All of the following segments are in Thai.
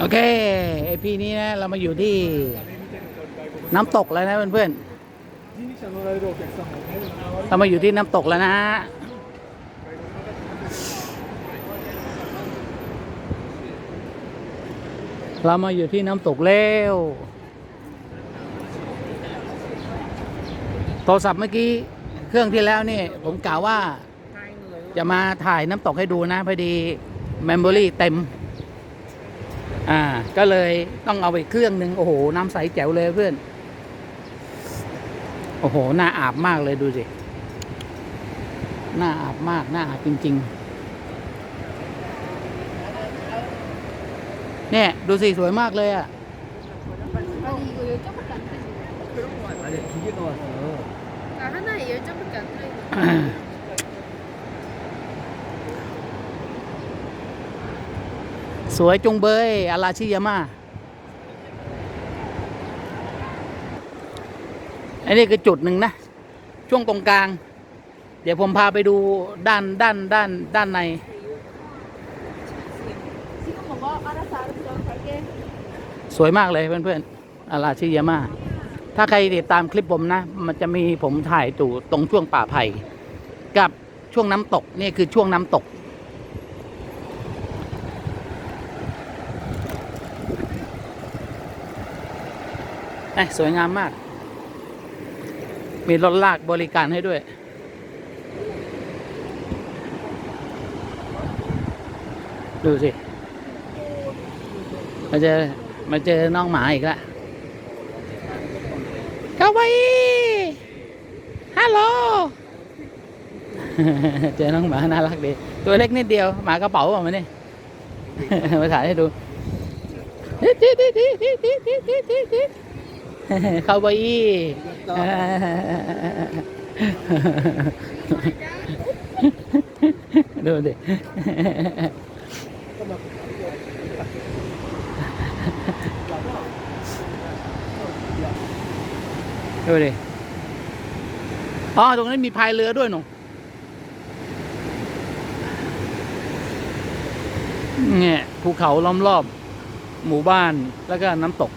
โอเคไอพีนี้นะ เรามาอยู่ที่น้ำตกแล้วนะเพื่อนๆเรามาอยู่ที่น้ำตกแล้วนะฮะเรามาอยู่ที่น้ำตกแล้วโทรศัพท์เมื่อกี้เครื่องที่แล้วนี่ ผมกล่าวว่า จะมาถ่ายน้ำตกให้ดูนะพอดี เมมโมรี่เต็ม อ่า ก็เลยต้องเอาไปเครื่องหนึ่งโอ้โห น้ำใสแจ๋วเลยเพื่อน โอ้โหน่าอาบมากเลยดูสิน่าอาบมากน่าอาบจริง ๆ เนี่ย ดูสิ สวยมากเลยอะ สวยจงเบยอาราชิยาม่าอันนี้คือจุดหนึ่งนะ ช่วงตรงกลาง เดี๋ยวผมพาไปดูด้านด้านด้านด้านใน สวยมากเลยเพื่อนๆอาราชิยาม่าถ้าใครติดตามคลิปผมนะ มันจะมีผมถ่ายตู่ตรงช่วงป่าไผ่กับช่วงน้ำตก นี่คือช่วงน้ำตก อ้สวยงามมาก มีรถลากบริการให้ด้วยดูสิมาเจอมาเจอน้องหมาอีกแล้วกาวาอีฮัลโหล เจอน้องหมาน่ารักดี ตัวเล็กนิดเดียว หมากระเป๋าเปล่ามันนี่ มาถ่ายให้ดู คาวาอีดูดิดูดิอ๋อตรงนี้นมีพายเรือด้วยหนูเนี่ยภูเขาล้อมรอบ หมู่บ้านแล้วก็น้ำตก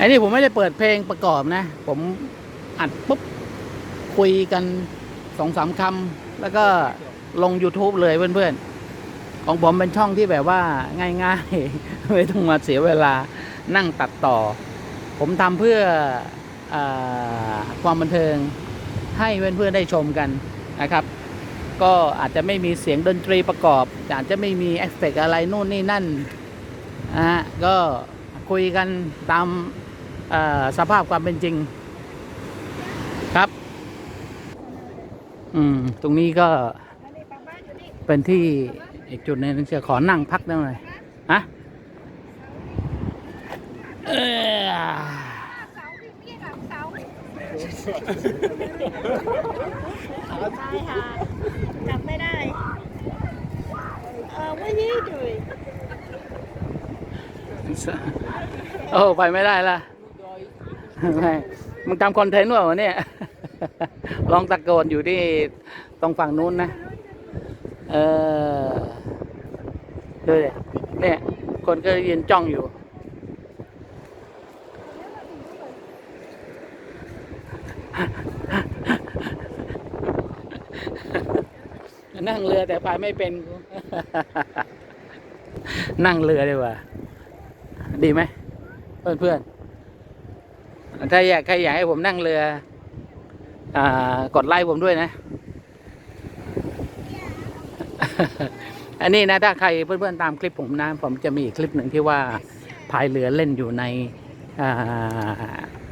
อ้นี่ผมไม่ได้เปิดเพลงประกอบนะ ผมอัดปุ๊บ คุยกันสองสามคำแล้วก็ลง YouTube เลยเพื่อนๆ ของผมเป็นช่องที่แบบว่าง่ายๆ ไม่ต้องมาเสียเวลานั่งตัดต่อ ผมทำเพื่ออความบันเทิงให้เพื่อนๆได้ชมกันนะครับ ก็อาจจะไม่มีเสียงดนตรีประกอบ อาจจะไม่มีเอฟเฟกต์อะไรนู่นนี่นั่นนะฮะก็คุยกันตาม สภาพความเป็นจริงครับ อืม ตรงนี้ก็เป็นที่อีกจุดหนึงจะขอนั่งพักได้หน่อยฮะเอ้อใช่ค่ะจับไม่ได้ เออไม่ได้ด้วยโอ้ ไปไม่ได้ละ ไม่มึงทำคอนเทนต์วะวะเนี่ย ลองตะโกนอยู่ที่ตรงฝั่งนู้นนะ เออดูดิเนี่ย คนก็ยืนจ้องอยู่ นั่งเรือแต่พายไม่เป็น นั่งเรือดีกว่า ดีไหม เพื่อนเพื่อนๆ ถ้าอยากใครอยากให้ผมนั่งเรืออ่ากดไลค์ผมด้วยนะ อันนี้นะถ้าใครเพื่อนๆตามคลิปผมนะผมจะมีอีกคลิปหนึ่งที่ว่าพายเรือเล่นอยู่ในอ่า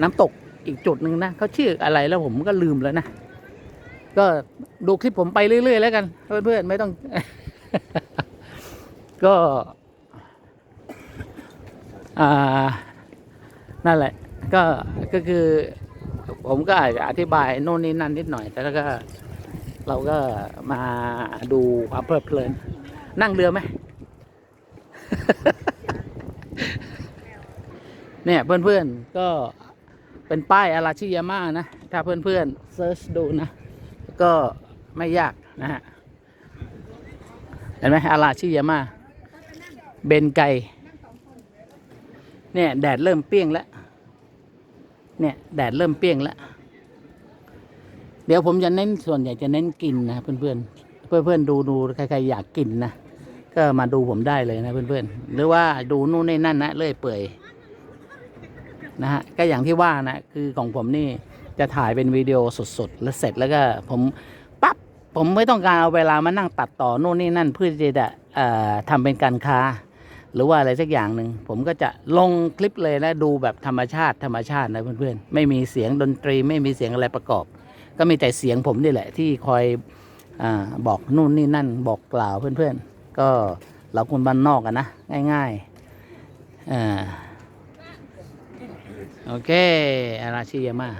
น้ำตกอีกจุดหนึ่งนะเขาชื่ออะไรแล้วผมก็ลืมแล้วนะ ก็ดูคลิปผมไปเรื่อยๆแล้วกัน เพื่อนๆไม่ต้อง ก็อ่านั่นแหละ ก็ก็คือผมก็อาจจะอธิบายโน่นนี่นั่นนิดหน่อย แต่แล้วก็เราก็มาดูความเพลิดเพลิน นั่งเรือไหม เนี่ยเพื่อนๆก็เป็นป้ายอาราชิยาม่านะ ถ้าเพื่อนๆเซิร์ชดูนะ ก็ไม่ยากนะฮะ เห็นไหมอาราชิยาม่าเบนไก เนี่ย แดดเริ่มเปรี้ยงแล้ว เนี่ยแดดเริ่มเปรี้ยงแล้ว เดี๋ยวผมจะเน้นส่วนใหญ่จะเน้นกินนะเพื่อนๆ เพื่อนๆดูดูใครๆอยากกินนะก็มาดูผมได้เลยนะเพื่อนๆ หรือว่าดูนู่นนี่นั่นนะเลื่อยเปื่อยนะฮะก็อย่างที่ว่านะคือของผมนี่จะถ่ายเป็นวิดีโอสดๆ แล้วเสร็จแล้วก็ผมปั๊บผมไม่ต้องการเอาเวลามานั่งตัดต่อนู่นนี่นั่นเพื่อจะเอ่อทำเป็นการค้า หรือว่าอะไรสักอย่างหนึ่ง ผมก็จะลงคลิปเลยแล้วดูแบบธรรมชาติธรรมชาตินะเพื่อนๆ ไม่มีเสียงดนตรีไม่มีเสียงอะไรประกอบ ก็มีแต่เสียงผมนี่แหละ ที่คอยอบอกนู่นนี่นั่นบอกกล่าวเพื่อนๆ ก็เราคนบ้านนอกกันนะ ง่ายๆอโอเคอาราชิยามา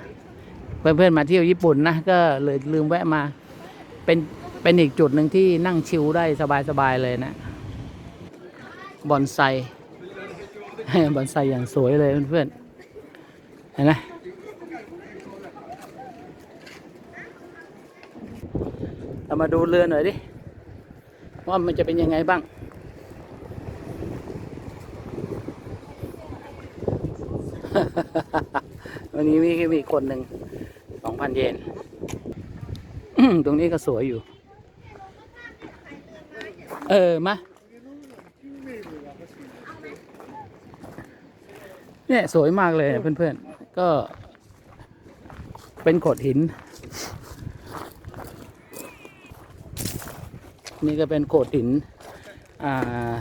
เพื่อนๆมาเที่ยวญี่ปุ่นนะก็เลยลืมแวะมาเป็นเป็นอีกจุดหนึ่งที่นั่งชิลได้สบายๆเลยนะ บอนไซบอนไซอย่างสวยเลยเพื่อนๆเห็นไหมเรามาดูเรือหน่อยดิ ว่ามันจะเป็นยังไงบ้าง วันนี้มีมีคนหนึ่งสองพันเยน ตรงนี้ก็สวยอยู่ เออ มา เนี่ยสวยมากเลยเพื่อนๆ ก็เป็นโขดหิน นี่ก็เป็นโขดหิน อ่า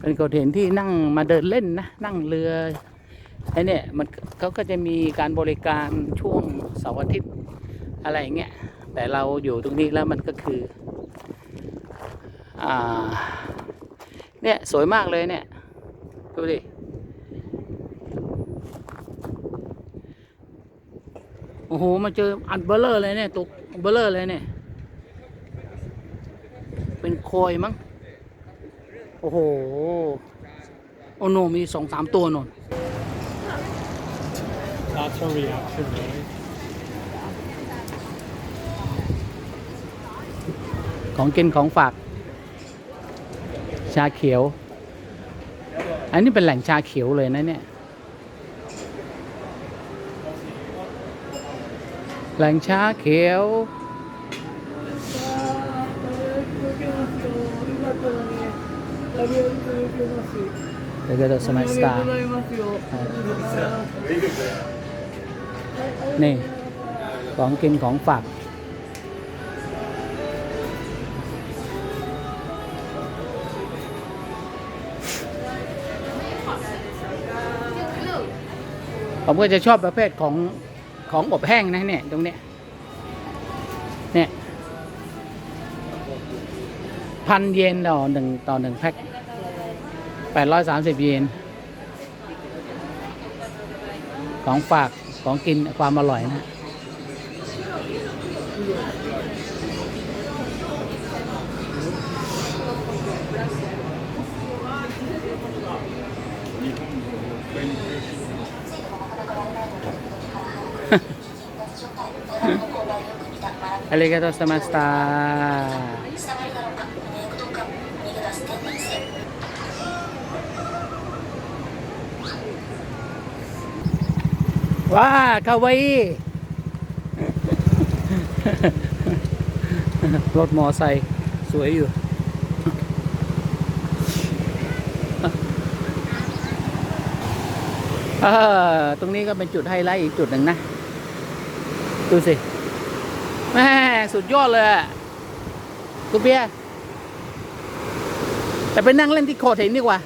เป็นโขดหินที่นั่งมาเดินเล่นนะ นั่งเรือไอ้เนี่ยมันเขาก็จะมีการบริการช่วงเสาร์อาทิตย์อะไรอย่างเงี้ย แต่เราอยู่ตรงนี้แล้วมันก็คือ อ่า เนี่ยสวยมากเลยเนี่ย ดูดิ โอ้โห มาเจออันเบลเลอร์เลยเนี่ยตกเบลเลอร์เลยเนี่ย เป็นโคยมั้ง โอ้โห โอ้โนมีสองสามตัวนน Natural reaction, right? ของกินของฝาก ชาเขียว อันนี้เป็นแหล่งชาเขียวเลยนะเนี่ย แหล่งชาเขียวเดี๋ยวก็จะสมัยสตาร์นี่ ของกินของฝาก ผมก็จะชอบประเภทของของอบแห้งนะเนี่ยตรงเนี้ยเนี่ยพันเยนต่อหนึ่งต่อหนึ่งแพ็คแปดร้อยสามสิบเยน ของฝากของกินความอร่อยนะ ありがとうございました。ว้าคาวาอิ รถมอไซค์สวยอยู่ เออตรงนี้ก็เป็นจุดไฮไลท์อีกจุดหนึ่งนะ ดูสิแม่สุดยอดเลยอะคุณเบียแต่ไปนั่งเล่นที่โขดหินดีกว่า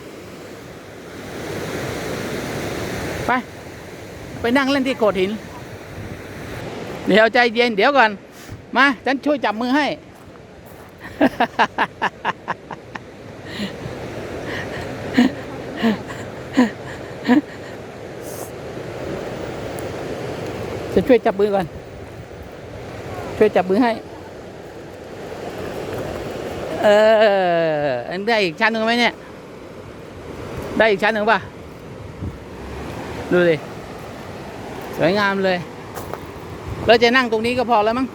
ไป ไปนั่งเล่นที่โขดหิน เดี๋ยวใจเย็นเดี๋ยวก่อน มา ฉันช่วยจับมือให้ จะช่วยจับมือก่อน ช่วยจับมือให้ เออได้อีกชั้นหนึ่งไหมเนี่ย ได้อีกชั้นหนึ่งป่ะ ดูดิ สวยงามเลย แล้วจะนั่งตรงนี้ก็พอแล้วมั้ง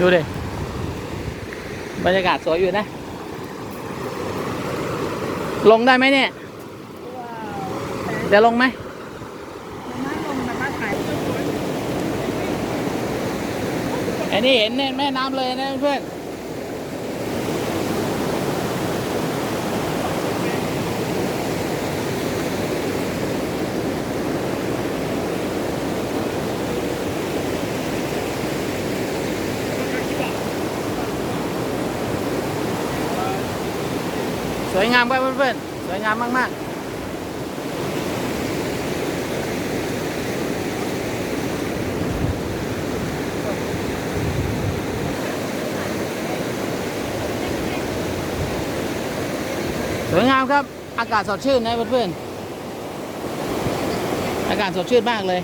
ดูดิ บรรยากาศสวยอยู่นะ ลงได้ไหมเนี่ย จะลงไหมแต่น้ำลงมามาถ่ายรูปอันนี้เห็นเนี่ยแม่น้ำเลยนะเพื่อนสวยงามครับเพื่อนๆ สวยงามมาก ๆ สวยงามครับ อากาศสดชื่นนะเพื่อนๆ อากาศสดชื่นมากเลย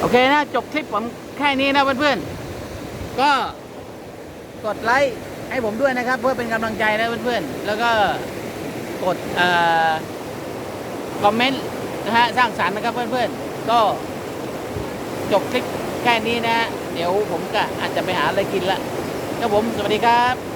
โอเคนะ จบคลิปผมแค่นี้นะเพื่อนๆ ก็กดไลค์ให้ผมด้วยนะครับ เพื่อเป็นกำลังใจนะเพื่อนๆ แล้วก็กดคอมเมนต์นะฮะสร้างสรรค์นะครับเพื่อนๆ ก็จบคลิปแค่นี้นะ เดี๋ยวผมก็อาจจะไปหาอะไรกินละ ครับผม สวัสดีครับ